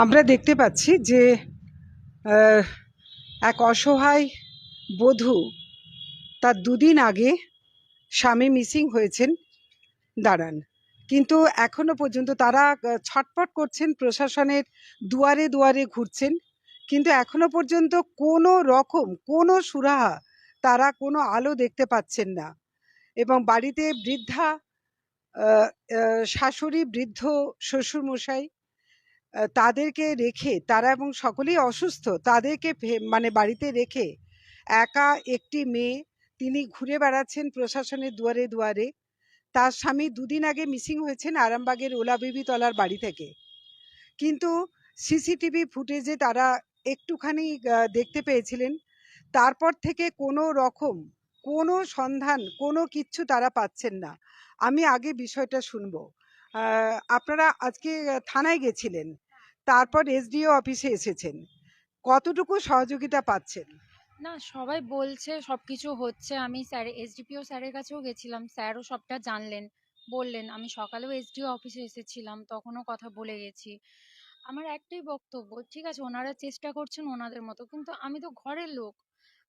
আমরা দেখতে পাচ্ছি যে এক অসহায় বধূ তার দুদিন আগে স্বামী মিসিং হয়েছেন দাঁড়ান। কিন্তু এখনও পর্যন্ত তারা ছটপট করছেন, প্রশাসনের দুয়ারে দুয়ারে ঘুরছেন। কিন্তু এখনও পর্যন্ত কোনো রকম, কোনো সুরাহা তারা কোনো আলো দেখতে পাচ্ছেন না। এবং বাড়িতে বৃদ্ধা শাশুড়ি, বৃদ্ধ, শ্বশুরমশাই তাদেরকে রেখে, তারা এবং সকলেই অসুস্থ, তাদেরকে মানে বাড়িতে রেখে একা একটি মেয়ে, তিনি ঘুরে বেড়াচ্ছেন প্রশাসনের দুয়ারে দুয়ারে। তার স্বামী দুদিন আগে মিসিং হয়েছেন আরামবাগের ওলাবিবি তলার বাড়ি থেকে। কিন্তু সিসিটিভি ফুটেজে তারা একটুখানি দেখতে পেয়েছিলেন। তারপর থেকে কোনো রকম, কোনো সন্ধান, কোনো কিচ্ছু তারা পাচ্ছেন না। আমি আগে বিষয়টা শুনব। আপনারা আজকে থানায় গেছিলেন। তারপর এসডিও অফিসে এসেছেন। কতটুকু সহযোগিতা পাচ্ছেন? না, সবাই বলছে, সবকিছু হচ্ছে। আমি স্যার, এসডিপিও স্যারের কাছেও গেছিলাম। স্যারও সবটা জানলেন, বললেন। আমি সকালেও এসডিও অফিসে এসেছিলাম, তখনও কথা বলে গেছি। আমার একটাই বক্তব্য, ঠিক আছে, ওনারা চেষ্টা করছেন ওনাদের মতো, কিন্তু আমি তো ঘরের লোক।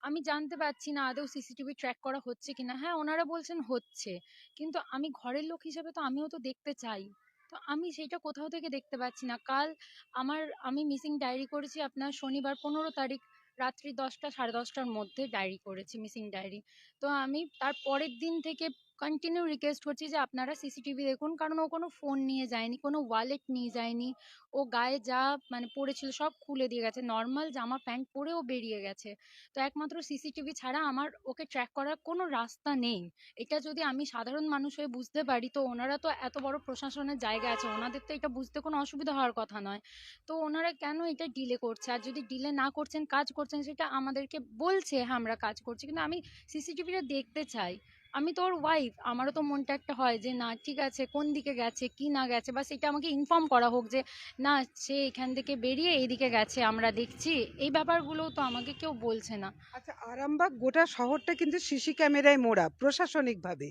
আমি জানতে পারছি না আদৌ সিসিটিভি ট্র্যাক করা হচ্ছে কিনা। হ্যাঁ ওনারা বলছেন হচ্ছে। কিন্তু আমি ঘরের লোক হিসেবে তো আমিও তো দেখতে চাই। তো আমি সেটা কোথাও থেকে দেখতে পাচ্ছি না। কাল আমার, আমি মিসিং ডায়েরি করেছি আপনার শনিবার পনেরো তারিখ রাত্রি দশটা, সাড়ে দশটার মধ্যে ডায়েরি করেছি মিসিং ডায়েরি তো আমি তার পরের দিন থেকে কন্টিনিউ রিকোয়েস্ট করছি যে, আপনারা সিসিটিভি দেখুন। কারণ ও কোনো ফোন নিয়ে যায়নি, কোনো ওয়ালেট নিয়ে যায়নি। ও গায়ে যা মানে পড়েছিল সব খুলে দিয়ে গেছে। নর্মাল জামা প্যান্ট পরেও বেরিয়ে গেছে। তো একমাত্র সিসিটিভি ছাড়া আমার ওকে ট্র্যাক করার কোনো রাস্তা নেই। এটা যদি আমি সাধারণ মানুষ হয়ে বুঝতে পারি, তো ওনারা তো এত বড় প্রশাসনের জায়গা আছে। ওনাদের তো এটা বুঝতে কোনো অসুবিধা হওয়ার কথা নয়। তো ওনারা কেন এটা ডিলে করছে? আর যদি ডিলে না করছেন, কাজ করছেন, সেটা আমাদেরকে বলছে হ্যাঁ আমরা কাজ করছি। কিন্তু আমি সিসিটিভিটা দেখতে চাই। আমি তো ওর ওয়াইফ আমারও তো মনটা একটা হয় যে, না, ঠিক আছে, কোন দিকে গেছে, কি না গেছে? বা সেটা আমাকে ইনফর্ম করা হোক যে, না, সে এখান থেকে বেরিয়ে এইদিকে গেছে, আমরা দেখছি। এই ব্যাপারগুলোও তো আমাকে কেউ বলছে না। আচ্ছা আরামবাগ গোটা শহরটা কিন্তু সিসি ক্যামেরায় মোড়া, প্রশাসনিকভাবে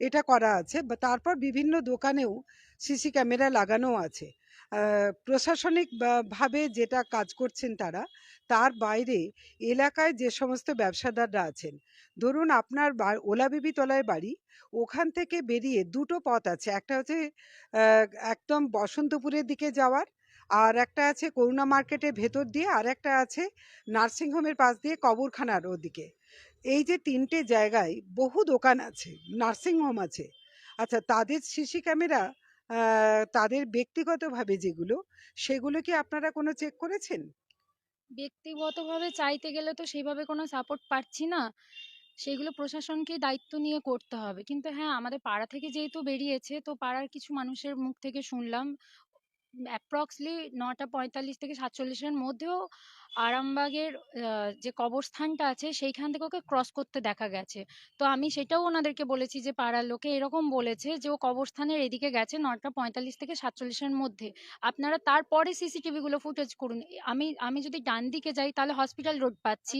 এটা করা আছে। বা তারপর বিভিন্ন দোকানেও সিসি ক্যামেরা লাগানো আছে। আহ, প্রশাসনিক ভাবে যেটা কাজ করছেন তারা তার বাইরে এলাকায় যে সমস্ত ব্যবসাদাররা আছেন ধরুন আপনার ওলাবিবি তলায় বাড়ি ওখান থেকে বেরিয়ে দুটো পথ আছে একটা হচ্ছে একদম বসন্তপুরের দিকে যাওয়ার আর একটা আছে করুণা মার্কেটের ভেতর দিয়ে আর একটা আছে নার্সিংহোমের পাশ দিয়ে কবরখানার ওদিকে। এই যে তিনটে জায়গায় বহু দোকান আছে নার্সিংহোম আছে। আচ্ছা তাদের সিসি ক্যামেরা তাদের ব্যক্তিগতভাবে যেগুলো সেগুলো কি আপনারা কোনো চেক করেছেন? ব্যক্তিগতভাবে চাইতে গেলে তো সেইভাবে কোনো সাপোর্ট পাচ্ছি না। সেগুলো প্রশাসনকেই দায়িত্ব নিয়ে করতে হবে। কিন্তু হ্যাঁ আমাদের পাড়া থেকে যেহেতু বেরিয়েছে, তো পাড়ার কিছু মানুষের মুখ থেকে শুনলাম। অ্যাপ্রক্সলি নটা পঁয়তাল্লিশ থেকে সাতচল্লিশের মধ্যেও আরামবাগের যে কবরস্থানটা আছে সেইখান থেকে ওকে ক্রস করতে দেখা গেছে। তো আমি সেটাও ওনাদেরকে বলেছি যে পাড়ার লোকে এরকম বলেছে যে ও কবরস্থানের এদিকে গেছে নটা পঁয়তাল্লিশ থেকে সাতচল্লিশের মধ্যে। আপনারা তারপরে সিসিটিভি গুলো ফুটেজ করুন। আমি আমি যদি ডান দিকে যাই তাহলে হসপিটাল রোড পাচ্ছি।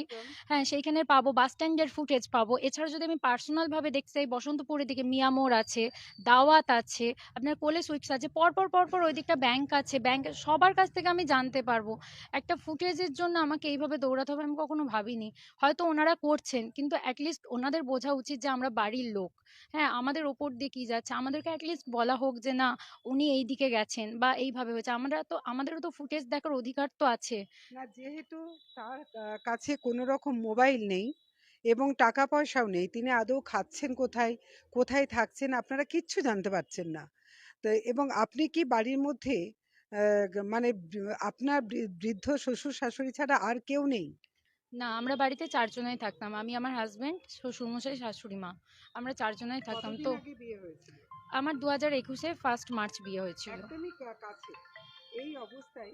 হ্যাঁ সেইখানে পাবো বাস স্ট্যান্ডের ফুটেজ পাবো। এছাড়া যদি আমি পার্সোনাল ভাবে দেখতে চাই বসন্তপুরের দিকে মিয়ামোড় আছে দাওয়াত আছে আপনার কোলে সুইটস আছে পরপর পরপর ওই দিকটা ব্যাংক আছে ব্যাংক সবার কাছ থেকে আমি জানতে পারব। একটা ফুটেজের জন্য আমাকে এইভাবে দৌড়াতে হবে আমি কখনো ভাবিনি। হয়তো ওনারা করছেন, কিন্তু অ্যাটলিস্ট ওনাদের বোঝা উচিত যে আমরা বাড়ির লোক। হ্যাঁ আমাদের ওপর দিয়ে কি যাচ্ছে? আমাদেরকে অ্যাটলিস্ট বলা হোক যে, না, উনি এই দিকে গেছেন বা এইভাবে হয়েছে। আমরা তো, আমাদেরও তো ফুটেজ দেখার অধিকার তো আছে। না, যেহেতু তার কাছে কোনো রকম মোবাইল নেই এবং টাকা পয়সাও নেই, তিনি আদৌ খাচ্ছেন কোথায় কোথায় থাকছেন, আপনারা কিচ্ছু জানতে পারছেন না। তো, এবং আপনি কি বাড়ির মধ্যে মানে আপনার বৃদ্ধ শ্বশুর শাশুড়ি ছাড়া আর কেউ নেই? না আমরা বাড়িতে চারজনাই থাকতাম। আমি আমার হাজবেন্ড শ্বশুরমশাই শাশুড়ি মা। আমরা চারজনাই থাকতাম। তো আমার দু হাজার একুশে ফার্স্ট মার্চ বিয়ে হয়েছিল। কাছে। এই অবস্থায়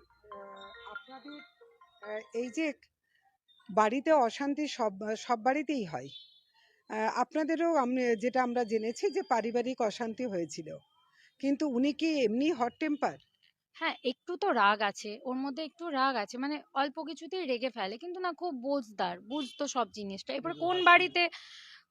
আপনাদের এই যে বাড়িতে অশান্তি সব সব বাড়িতেই হয়। আপনাদেরও আমি যেটা আমরা জেনেছি যে পারিবারিক অশান্তি হয়েছিল। কিন্তু উনি কি এমনি হট টেম্পার হ্যাঁ একটু তো রাগ আছে। ওর মধ্যে একটু রাগ আছে। মানে অল্প কিছুতেই রেগে ফেলে। কিন্তু না খুব বুঝদার। বুঝতো সব জিনিসটা। এবার কোন বাড়িতে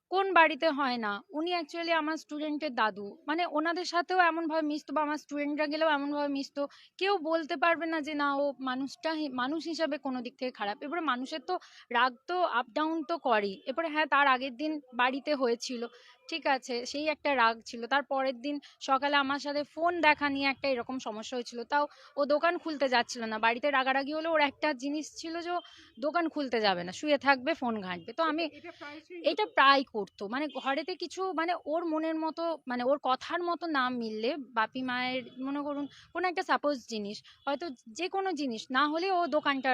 কোন বাড়িতে হয় না। উনি অ্যাকচুয়ালি আমার স্টুডেন্টের দাদু। মানে ওনাদের সাথেও এমনভাবে মিশতো বা আমার স্টুডেন্টরা গেলেও এমনভাবে মিশতো। কেউ বলতে পারবে না যে না ও মানুষটা হি- মানুষ হিসাবে কোনো দিক থেকে খারাপ। এবারে মানুষের তো রাগ তো আপ ডাউন তো করেই। এরপরে হ্যাঁ তার আগের দিন বাড়িতে হয়েছিল। ঠিক আছে সেই একটা রাগ ছিল। তার পরের দিন সকালে আমার সাথে ফোন দেখা নিয়ে একটা এরকম সমস্যা হয়েছিল। তাও ও দোকান খুলতে যাচ্ছিল না। বাড়িতে রাগারাগি হলে ওর একটা জিনিস ছিল যে দোকান খুলতে যাবে না। শুয়ে থাকবে ফোন ঘাঁটবে। তো আমি এটা প্রায় করতো। মানে ঘরেতে কিছু মানে ওর মনের মতো মানে ওর কথার মতো না মিললে বাপি মায়ের মনে করুন কোনো একটা সাপোজ জিনিস হয়তো যে কোনো জিনিস না হলে ও দোকানটা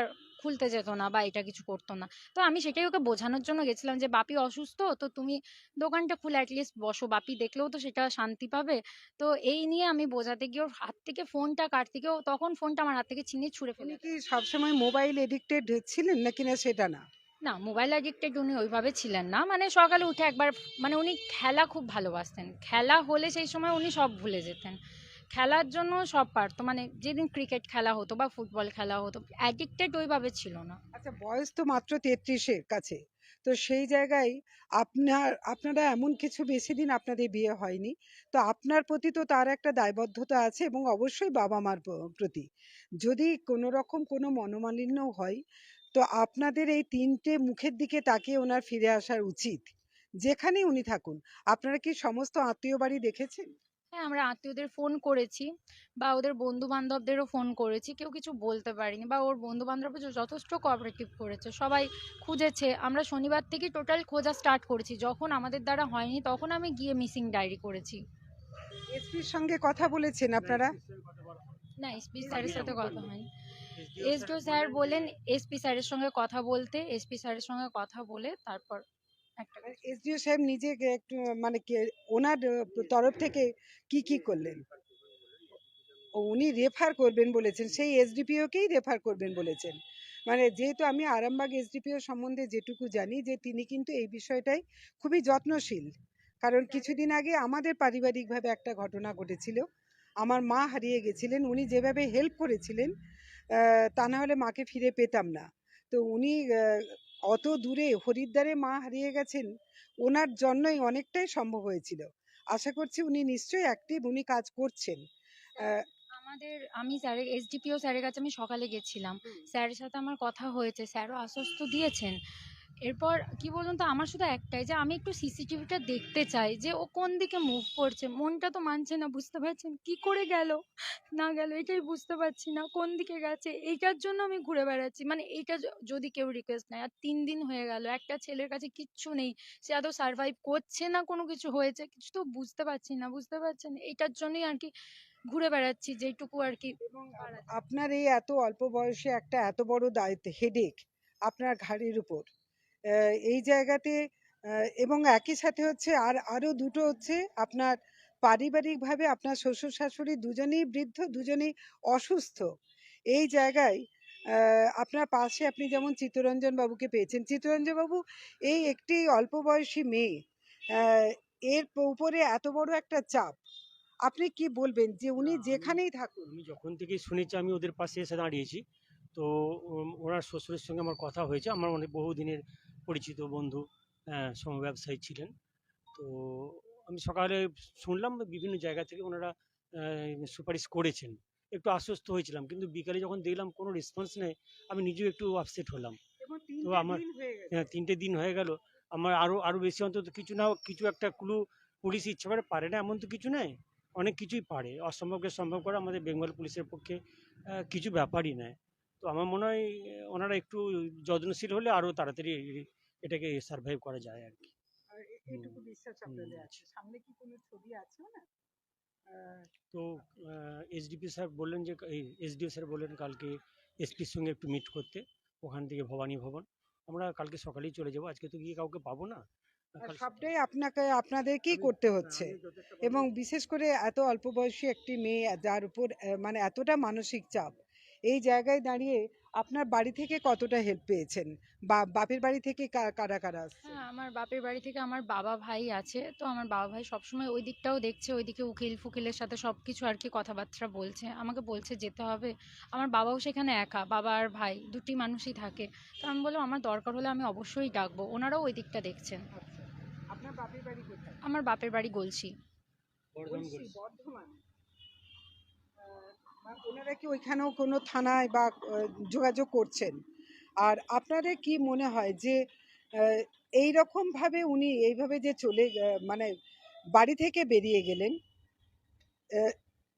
খুলতে যেত না বা এটা কিছু করতো না। তো আমি সেটাই ওকে বোঝানোর জন্য গেছিলাম যে বাপি অসুস্থ তো তুমি দোকানটা খুলে অ্যাটলিস্ট বসো। বাপি দেখলেও তো সেটা শান্তি পাবে। তো এই নিয়ে আমি বোঝাতে গিয়ে ওর হাত থেকে ফোনটা কাটতে গিয়ে ও তখন ফোনটা আমার হাত থেকে ছিনিয়ে ছুঁড়ে ফেলে উনি কি সবসময় মোবাইল এডিক্টেড ছিলেন নাকি না সেটা না? না মোবাইল অ্যাডিক্টেড উনি ওইভাবে ছিলেন না। মানে সকালে উঠে একবার মানে উনি খেলা খুব ভালোবাসতেন। খেলা হলে সেই সময় উনি সব ভুলে যেতেন। খেলার জন্য সব পারতো। মানে যেদিন ক্রিকেট খেলা হতো বা ফুটবল খেলা হতো অ্যাডিক্টেড ওইভাবে ছিল না। আচ্ছা বয়স তো মাত্র তেত্রিশের কাছে। তো সেই জায়গায় আপনার, আপনারা এমন কিছু বেশি দিন আপনাদের বিয়ে হয়নি। তো আপনার প্রতি তো তার একটা দায়বদ্ধতা আছে এবং অবশ্যই বাবা মার প্রতি। যদি কোনো রকম কোনো মনোমালিন্য হয়, তো আপনাদের এই তিনটে মুখের দিকে তাকিয়ে ওনার ফিরে আসার উচিত। যেখানেই উনি থাকুন। আপনারা কি সমস্ত আত্মীয় বাড়ি দেখেছেন? হ্যাঁ আমরা আত্মীয়দের ফোন করেছি বা ওদের বন্ধু বান্ধবদেরও ফোন করেছি কেউ কিছু বলতে পারিনি বা ওর বন্ধু বান্ধব যথেষ্ট কোঅপারেটিভ করেছে সবাই খুঁজেছে। আমরা শনিবার থেকে টোটাল খোঁজা স্টার্ট করেছি যখন আমাদের দ্বারা হয়নি তখন আমি গিয়ে মিসিং ডায়েরি করেছি। এসপির সঙ্গে কথা বলেছেন আপনারা? না এসপি স্যারের সাথে কথা হয়নি। এসডিও স্যার বলেন। এসপি স্যারের সঙ্গে কথা বলতে এসপি স্যারের সঙ্গে কথা বলে তারপর এসডিও সাহেব নিজে একটু মানে কে ওনার তরফ থেকে কি কি করলেন? উনি রেফার করবেন বলেছেন সেই এসডিপিওকেই রেফার করবেন বলেছেন। মানে যেহেতু আমি আরামবাগ এসডিপিও সম্বন্ধে যেটুকু জানি যে তিনি কিন্তু এই বিষয়টাই খুবই যত্নশীল। কারণ কিছুদিন আগে আমাদের পারিবারিকভাবে একটা ঘটনা ঘটেছিল। আমার মা হারিয়ে গেছিলেন উনি যেভাবে হেল্প করেছিলেন তা না হলে মাকে ফিরে পেতাম না। তো উনি অত দূরে হরিদ্বারে মা হারিয়ে গেছেন ওনার জন্যই অনেকটাই সম্ভব হয়েছিল। আশা করছি উনি নিশ্চয়ই অ্যাক্টিভ উনি কাজ করছেন। আমাদের আমি স্যারের এসডিপিও স্যারের কাছে আমি সকালে গেছিলাম। স্যারের সাথে আমার কথা হয়েছে। স্যারও আশ্বস্ত দিয়েছেন। এরপর কি বলুন তো, আমার শুধু একটাই যে আমি একটু সিসিটিভিটা দেখতে চাই যে ও কোন দিকে মুভ করছে। মনটা তো মানছে না, বুঝতে পারছেন? কি করে গেল? না গেল, এটাই বুঝতে পারছি না, কোন দিকে গেছে? এইটার জন্য আমি ঘুরে বেড়াচ্ছি। মানে এইটা যদি কেউ রিকোয়েস্ট নেয়, আর তিন দিন হয়ে গেল, একটা ছেলের কাছে কিচ্ছু নেই, সে আদৌ সার্ভাইভ করছে না কোনো কিছু হয়েছে, কিছু তো বুঝতে পারছি না, বুঝতে পারছেন? এইটার জন্যই আর কি ঘুরে বেড়াচ্ছি যেটুকু আর কি আপনার এই এত অল্প বয়সে একটা এত বড় দায়িত্ব হেডেক আপনার ঘাড়ের উপর। এই জায়গাতে এবং একই সাথে হচ্ছে আর আরও দুটো হচ্ছে আপনার পারিবারিকভাবে আপনার শ্বশুর শাশুড়ি দুজনেই বৃদ্ধ দুজনেই অসুস্থ। এই জায়গায় আপনার পাশে আপনি যেমন চিত্তরঞ্জন বাবুকে পেয়েছেন চিত্তরঞ্জন বাবু এই একটি অল্প বয়সী মেয়ে এর উপরে এত বড় একটা চাপ। আপনি কি বলবেন যে উনি যেখানেই থাকুন? আমি যখন থেকে শুনেছি আমি ওদের পাশে এসে দাঁড়িয়েছি। তো ওনার শ্বশুরের সঙ্গে আমার কথা হয়েছে। আমার অনেক বহুদিনের পরিচিত বন্ধু সমব্যবসায়ী ছিলেন। তো আমি সকালে শুনলাম বিভিন্ন জায়গা থেকে ওনারা সুপারিশ করেছেন। একটু আশ্বস্ত হয়েছিলাম কিন্তু বিকালে যখন দেখলাম কোনো রেসপন্স নেই আমি নিজেও একটু আপসেট হলাম। তো আমার- হয়ে তিনটে দিন হয়ে গেল। আমার আরও আরও বেশি অন্তত কিছু না হোক, কিছু একটা ক্লু পুলিশ ইচ্ছে করে পারে না এমন তো কিছু নেই। অনেক কিছুই পারে। অসম্ভবকে সম্ভব করা আমাদের বেঙ্গল পুলিশের পক্ষে কিছু ব্যাপারই নয় তো আমার মনে হয় ওনারা একটু যত্নশীল হলে আরও তাড়াতাড়ি এটাকে সার্ভাইভ করা যায় আর কি। আর এ- এটুকু বিশ্বাস আপনাদের হুম। আছে? সামনে কি কোনো ছবি আছে না? তো এসডিপি স্যার বললেন যে এসডিও স্যার বললেন কালকে এসপির সঙ্গে একটু মিট করতে ওখান থেকে ভবানী ভবন। আমরা কালকে সকালেই চলে যাব আজকে তো গিয়ে কাউকে পাবো না। সবটাই আপনাকে আপনাদেরকেই করতে হচ্ছে? এবং বিশেষ করে এত অল্প বয়সী একটি মেয়ে যার উপর মানে এতটা মানসিক চাপ এই জায়গায় দাঁড়িয়ে আপনার বাড়ি থেকে কতটা হেল্প পেয়েছেন? বা বাপের বাড়ি থেকে কা- কারা কারা আসছে? হ্যাঁ আমার বাপের বাড়ি থেকে আমার বাবা ভাই আছে। তো আমার বাবা ভাই সবসময় ওই দিকটাও দেখছে ওইদিকে উকিল ফুকিলের সাথে সব কিছু আর কি কথাবার্তা বলছে। আমাকে বলছে যেতে হবে। আমার বাবাও সেখানে একা বাবা আর ভাই দুটি মানুষই থাকে। তো আমি বললাম আমার দরকার হলে আমি অবশ্যই ডাকবো। ওনারাও ওই দিকটা দেখছেন। আচ্ছা। আপনার বাপের বাড়ি কোথায়? আমার বাপের বাড়ি গলসি বর্ধমান বলছি, করেছি। বর্ধমান আহ, আর ওনারা কি ওইখানেও কোনো থানায় বা যোগাযোগ করছেন? আর আপনাদের কি মনে হয় যে এই রকম ভাবে উনি এইভাবে যে চলে মানে বাড়ি থেকে বেরিয়ে গেলেন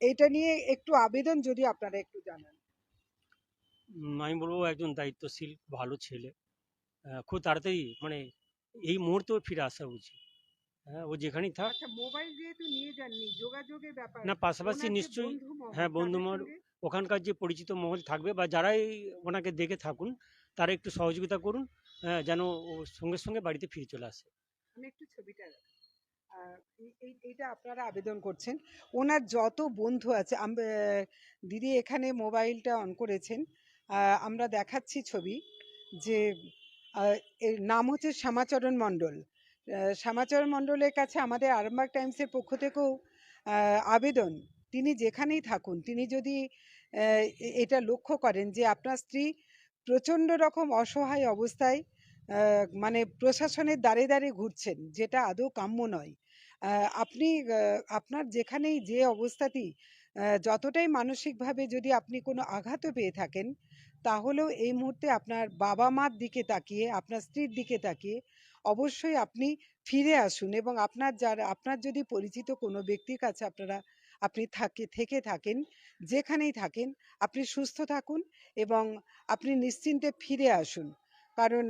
এটা নিয়ে একটু আবেদন যদি আপনারা একটু জানান। আমি বলব একজন দায়িত্বশীল, ভালো ছেলে খুব তাড়াতাড়ি মানে এই মুহূর্তে ফিরে আসা উচিত। হ্যাঁ ও যেখানেই থাক। আচ্ছা মোবাইল যেহেতু নিয়ে যাননি যোগাযোগের ব্যাপার। না পাশাপাশি নিশ্চয়ই হ্যাঁ, বন্ধু মহল ওখানকার যে পরিচিত মহল থাকবে বা যারাই ওনাকে দেখে থাকুন তারা একটু সহযোগিতা করুন হ্যাঁ, যেন ও সঙ্গে সঙ্গে বাড়িতে ফিরে চলে আসে। আমি একটু ছবিটা এইটা আপনারা আবেদন করছেন। ওনার যত বন্ধু আছে দিদি এখানে মোবাইলটা অন করেছেন। আমরা দেখাচ্ছি ছবি যে এর নাম হচ্ছে শ্যামাচরণ মণ্ডল। শ্যামাচরণ মণ্ডলের কাছে আমাদের আরামবাগ টাইমসের পক্ষ থেকেও আবেদন। তিনি যেখানেই থাকুন, তিনি যদি এটা লক্ষ্য করেন যে আপনার স্ত্রী প্রচণ্ড রকম অসহায় অবস্থায় মানে প্রশাসনের দ্বারে দ্বারে ঘুরছেন, যেটা আদৌ কাম্য নয়। আপনি আপনার যেখানেই যে অবস্থাতেই যতটাই মানসিকভাবে যদি আপনি কোনো আঘাতও পেয়ে থাকেন, তাহলেও এই মুহূর্তে আপনার বাবা মার দিকে তাকিয়ে, আপনার স্ত্রীর দিকে তাকিয়ে অবশ্যই আপনি ফিরে আসুন এবং আপনার যারা আপনার যদি পরিচিত কোনো ব্যক্তির কাছে আপনারা আপনি থাকে থেকে থাকেন যেখানেই থাকেন আপনি সুস্থ থাকুন এবং আপনি নিশ্চিন্তে ফিরে আসুন। কারণ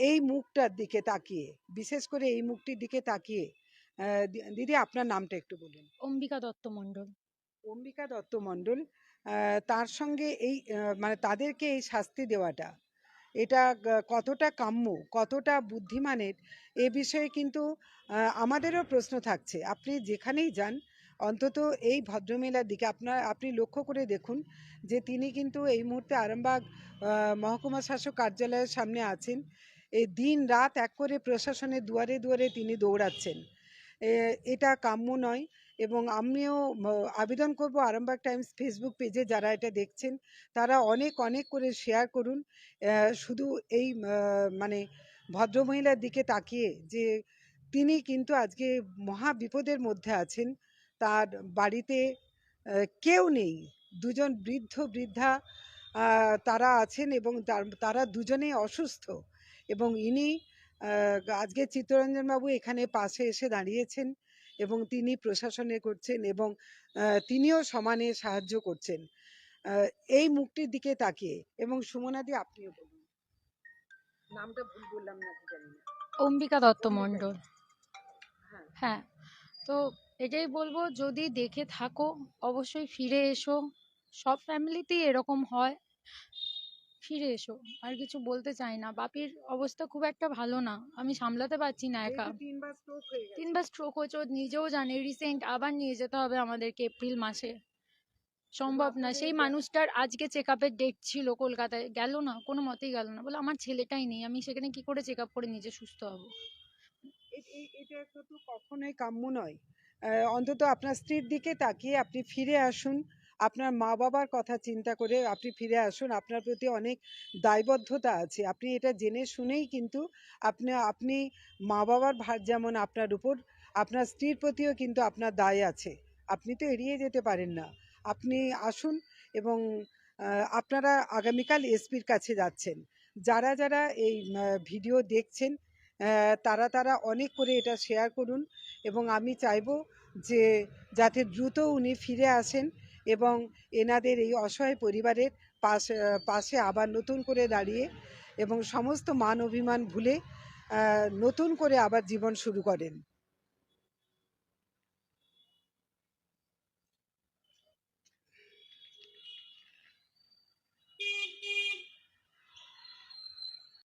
এই মুখটার দিকে তাকিয়ে বিশেষ করে এই মুখটির দিকে তাকিয়ে দিদি আপনার নামটা একটু বলুন। অম্বিকা দত্ত মণ্ডল। অম্বিকা দত্ত মণ্ডল তার সঙ্গে এই মানে তাদেরকে এই শাস্তি দেওয়াটা এটা কতটা কাম্য, কতটা বুদ্ধিমানের, এ বিষয়ে কিন্তু আমাদেরও প্রশ্ন থাকছে। আপনি যেখানেই যান, অন্তত এই ভদ্রমেলার দিকে আপনার, আপনি লক্ষ্য করে দেখুন যে তিনি কিন্তু এই মুহূর্তে আরামবাগ মহকুমা শাসক কার্যালয়ের সামনে আছেন। এই দিন রাত এক করে প্রশাসনের দুয়ারে দুয়ারে তিনি দৌড়াচ্ছেন। এটা কাম্য নয়। এবং আমিও আবেদন করব আরামবাগ টাইমস ফেসবুক পেজে যারা এটা দেখছেন, তারা অনেক অনেক করে শেয়ার করুন। শুধু এই মানে ভদ্রমহিলার দিকে তাকিয়ে যে তিনি কিন্তু আজকে মহা বিপদের মধ্যে আছেন, তার বাড়িতে কেউ নেই। দুজন বৃদ্ধ, বৃদ্ধা তারা আছেন এবং তার- তারা দুজনেই অসুস্থ এবং ইনি আজকে চিত্তরঞ্জন বাবু এখানে পাশে এসে দাঁড়িয়েছেন। এবং তিনি প্রশাসনে করছেন এবং তিনিও সমানে সাহায্য করছেন। এই মুখটির দিকে তাকিয়ে। এবং সুমনাদি আপনিও বলুন। নামটা ভুল বললাম নাকি জানি না। অম্বিকা দত্ত। মণ্ডল। হ্যাঁ। হ্যাঁ। তো এটাই বলব যদি দেখে থাকো অবশ্যই ফিরে এসো। সব ফ্যামিলিতেই এরকম হয়। ফিরে এসো। আর কিছু বলতে চাই না। বাপির অবস্থা খুব একটা ভালো না। আমি সামলাতে পারছি না একা। তিনবার স্ট্রোক হয়ে হয়েছে ও নিজেও জানে। রিসেন্ট আবার নিয়ে যেতে হবে আমাদেরকে এপ্রিল মাসে। সম্ভব না। সেই মানুষটার আজকে চেক আপের ডেট ছিল কলকাতায়। গেল না কোনো মতেই গেল না। বলে আমার ছেলেটাই নেই। আমি সেখানে কি করে চেক আপ করে নিজে সুস্থ হব? এটা কিন্তু কখনোই কাম্য নয়। অন্তত আপনার স্ত্রীর দিকে তাকিয়ে আপনি ফিরে আসুন। আপনার মা বাবার কথা চিন্তা করে আপনি ফিরে আসুন। আপনার প্রতি অনেক দায়বদ্ধতা আছে। আপনি এটা জেনে শুনেই কিন্তু আপনি আপনি মা বাবার ভার যেমন আপনার উপর, আপনার স্ত্রীর প্রতিও কিন্তু আপনার দায় আছে। আপনি তো এড়িয়ে যেতে পারেন না। আপনি আসুন এবং আপনারা আগামীকাল এসপির কাছে যাচ্ছেন। যারা যারা এই ভিডিও দেখছেন তারা তারা অনেক করে এটা শেয়ার করুন এবং আমি চাইব যে যাতে দ্রুত উনি ফিরে আসেন এবং এনাদের এই অসহায় পরিবারের পাশে পাশে আবার নতুন করে দাঁড়িয়ে এবং সমস্ত মান অভিমান ভুলে নতুন করে আবার জীবন শুরু করেন।